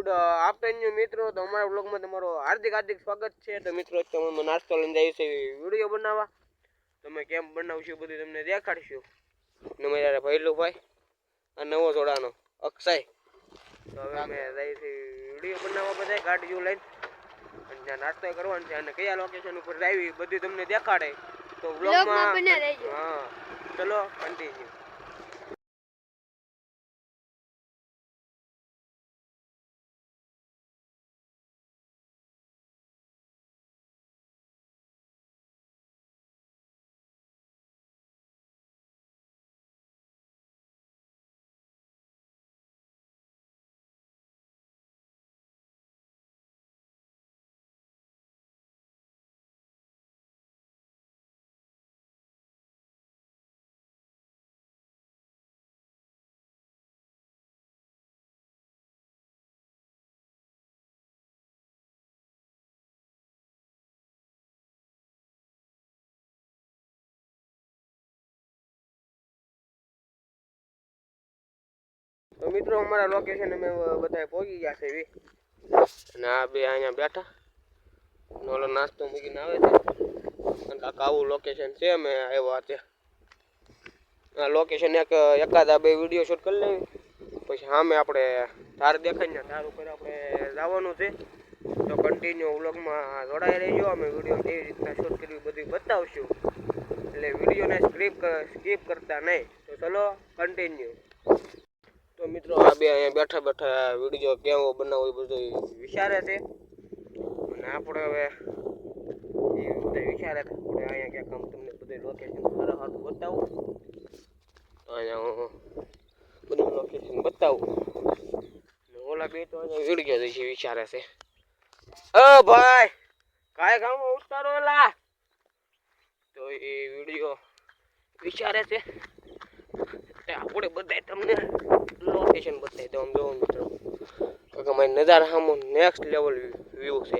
Good afternoon મિત્રો. તો અમારા બ્લોગમાં તમારો હાર્દિક હાર્દિક સ્વાગત છે. તો મિત્રો તમે નાસ્તો લઈને જઈએ છે વીડિયો બનાવવા. તમે કેમ બનાવશો બધું તમને દેખાડશું. ને મારા ભૈલુભાઈ આ નવો જોડાનો અક્ષય. તો હવે અમે જઈએ છીએ વીડિયો બનાવવા બધા ગાડીઓ લઈને. અને ત્યાં નાસ્તો કરવાનો છે અને કયા લોકેશન ઉપર આવી બધું તમને દેખાડે. તો બ્લોગમાં. હા ચલો કન્ટિન્યુ તો મિત્રો, અમારા લોકેશન અમે બધા પહોંચી ગયા છે એવી. અને આ બે અહીંયા બેઠા. ઓલો નાસ્તો મૂકીને આવે છે. કાંક, આવું લોકેશન છે અમે આવ્યા ત્યાં આ લોકેશન એક એકાદ બે વીડિયો શૂટ કરી લેવી. પછી સામે આપણે ધાર દેખાય ને, ધાર ઉપર આપણે જવાનું છે. તો કન્ટિન્યુ વ્લોગમાં જોડાઈ રહેજો. અમે વીડિયો કેવી રીતના શૂટ કર્યું બધું બતાવશું. એટલે વિડીયોને સ્ક્રીપ સ્કીપ કરતા નહીં. તો ચલો કન્ટિન્યુ તો મિત્રો આ બે અહીંયા બેઠા બેઠા વીડિયો કેવો બનાવવો એ બધું વિચારે છે. અને આપણે હવે એ બધા વિચારે છે. આપણે અહીંયા ક્યાંક આમ તમને બધું લોકેશન સારા સારું બતાવું. તો અહીંયા હું બધું લોકેશન બતાવું. ઓલા બે તો અહીંયા વીડિયો દઈ વિચારે છે. અ ભાઈ, કાંઈ કામ ઉતારો ઓલા. તો એ વીડિયો વિચારે છે. આપણે બધાય તમને લોકેશન બતાવી દઉં જોવો મિત્રો. કાકા મારી નજારા સામો નેક્સ્ટ લેવલ વ્યૂ છે.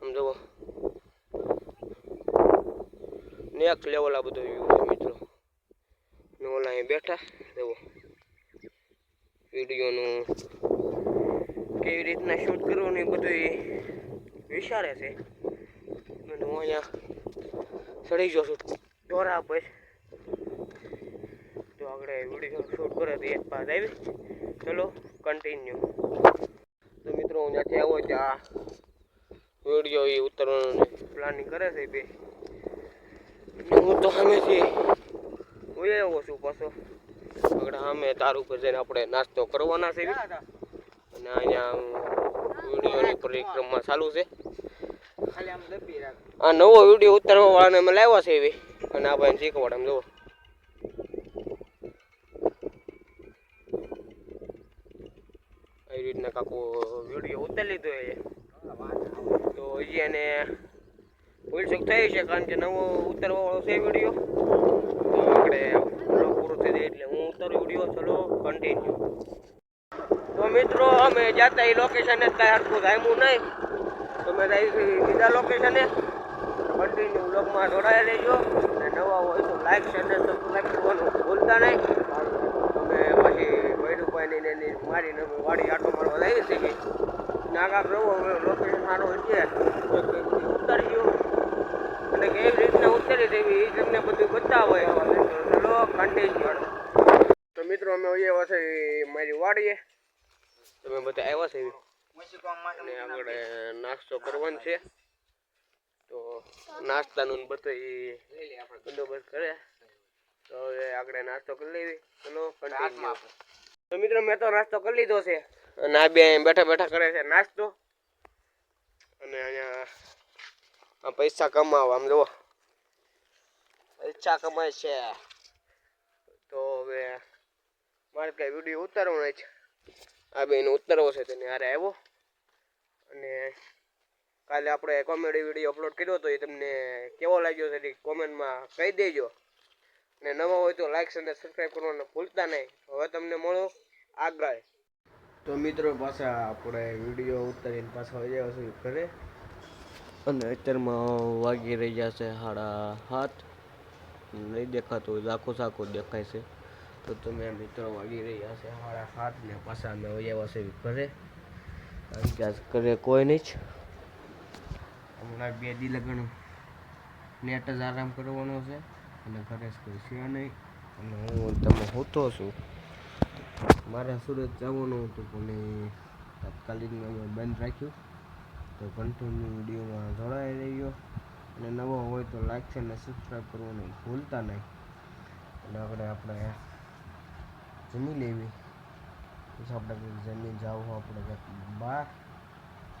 આમ જોવો. નેક્સ્ટ લેવલ આ બધો વ્યૂ છે મિત્રો. ને ઓલા અહીં બેઠા જુઓ વિડીયોનું કેવી રીતના શૂટ કરવું એ બધું વિચારે છે. અને હું અહીંયા ચડી ગયો છું. દોરા તો આપણે વીડિયો શૂટ કરે તો એક પાસ આવી ચલો કન્ટિન્યુ તો મિત્રો હું જ્યાંથી આવો ત્યાં વીડિયો એ ઉતરવાનું પ્લાનિંગ કરે છે બે. હું તો સામેથી હું આવ્યો છું પાછો. આગળ સામે તાર ઉપર જઈને આપણે નાસ્તો કરવાના છે અને અહીંયા વિડીયોની પરિક્રમા ચાલુ છે. આ નવો વીડિયો ઉતારવા વાળાને અમે લાવ્યા છે એવી. અને આ ભાઈ શીખવાડ એમ જુઓ આવી રીતના કાકો વીડિયો ઉતારી લીધો એ. તો હજી એને ભૂલચૂક થઈ છે, કારણ કે નવો ઉતારવા વાળો છે વીડિયો. તો આપણે પૂરો થઈ જાય એટલે હું ઉતરું વીડિયો, ચલો કન્ટિન્યુ તો મિત્રો, અમે જાતા એ લોકેશને કાંઈ હરખું થામ્યું નહીં. તો મેં બીજા લોકેશને કન્ટિન્યુ બ્લોગમાં જોડાયા લેજો અને નવા હોય તો લાઈક શેર ને સબસ્ક્રાઈબ કરવાનું ભૂલતા નહીં. અમે પછી ભૈરુભાઈની ને મારીને વાડી આટો મારવા જઈએ છીએ નાગા પ્રભુ લોકેશન સારું છે. ઉતરી ગયો. અને કેવી રીતના ઉતરી દેવી એ તમને બધું બતાવે. ચલો કન્ટિન્યુ તો મિત્રો, અમે આવ્યા છે મારી વાડીએ. તમે બધા આવ્યા છે અને આગળ નાસ્તો કરવાનો છે. તો નાસ્તાનું બધું એ બંદોબસ્ત કરે. તો હવે આગળ નાસ્તો કરી લેવી. ચલો કન્ટિન્યુ તો મિત્રો, મેં તો નાસ્તો કરી લીધો છે. અને આ બે બેઠા બેઠા કરે છે નાસ્તો. અને અહીંયા પૈસા કમાવા, આમ જુઓ. પૈસા કમાય છે. તો હવે મારે કઈ વીડિયો ઉતારવાનો છે. આ બેન ઉતારવો છે, તેને હારે આવ્યો. અને કાલે આપણે કોમેડી વીડિયો અપલોડ કર્યો હતો, એ તમને કેવો લાગ્યો છે કોમેન્ટમાં કહી દેજો. ને નવા હોય તો લાઈક અને સબસ્ક્રાઈબ કરવાનું ભૂલતા નહીં. હવે તમને મળો આગળ. તો મિત્રો પાછા આપણે વીડિયો ઉતારીને પાછા આવ્યા છે ઘરે. અને અત્યારમાં વાગી રહ્યા છે સાડા હાથ નહીં દેખાતું ઝાખું સાખું દેખાય છે. તો તમે મિત્રો વાગી રહ્યા છે સાડા સાત ને પાછા અમે આવ્યા છે ઘરે. આજ ઘરે કોઈ નહીં જ. હમણાં બે દી લગન. નેટ જ આરામ કરવાનો છે. અને ઘરે કોઈ છે નહીં. અને હું તમે હોતો છું. મારે સુરત જવાનું હતું, પણ તાત્કાલિક બંધ રાખ્યું. તો કન્ટિન્યુ વિડીયોમાં જોડાઈ રહ્યો. અને નવો હોય તો લાઈક છે અને સબસ્ક્રાઈબ કરવાનું ભૂલતા નહીં. અને આપણે આપણે જમી લેવી. પછી આપણે જમી જવું આપણે બહાર.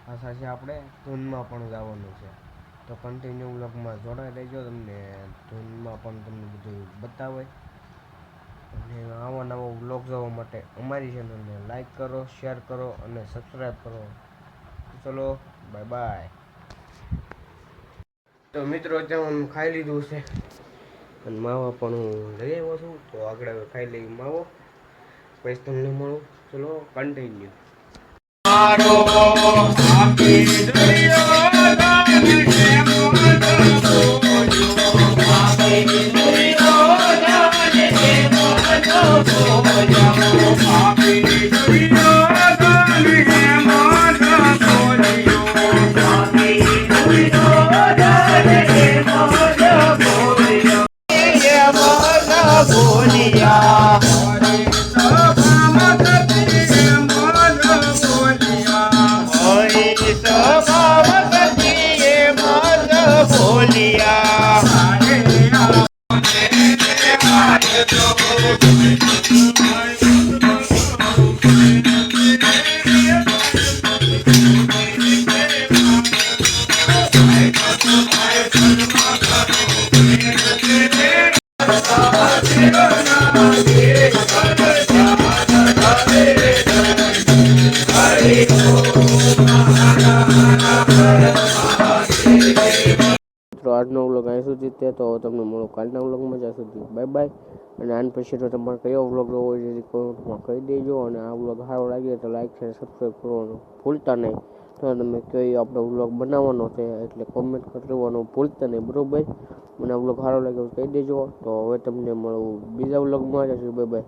આશા છે આપણે ધૂનમાં પણ જવાનું છે. તો કન્ટિન્યુ બ્લોગમાં જોડાઈ રહેજો, તમને ધૂનમાં પણ તમને બધું બતાવે. અને આવા નવા બ્લોગ જોવા માટે અમારી ચેનલને લાઈક કરો શેર કરો અને સબસ્ક્રાઈબ કરો. ચલો બાય બાય તો મિત્રો, અત્યારે હું ખાઈ લીધું છે. અને માવા પણ હું લઈ આવ્યો છું, તો આગળ હવે ખાઈ લઈ માવો. પછી તમને મળું. ચલો કન્ટિન્યુ સુધી તે તો તમને મળો. કાલના વ્લોગમાં જ્યાં સુધી. બાય બાય અને આન પછી તો તમારે કયો વ્લોગ જોવો હોય એ કોમેન્ટમાં કહી દેજો અને આ વ્લોગ સારો લાગે તો લાઈક છે સબસ્ક્રાઈબ કરવાનું ભૂલતા નહીં. તો તમે કયો આપણો વ્લોગ બનાવવાનો છે એટલે કોમેન્ટ કરવાનું ભૂલતા નહીં. બરોબર? મને આ વ્લોગ સારો લાગ્યો કહી દેજો. તો હવે તમને મળું બીજા વ્લોગમાં. જશું બાય બાય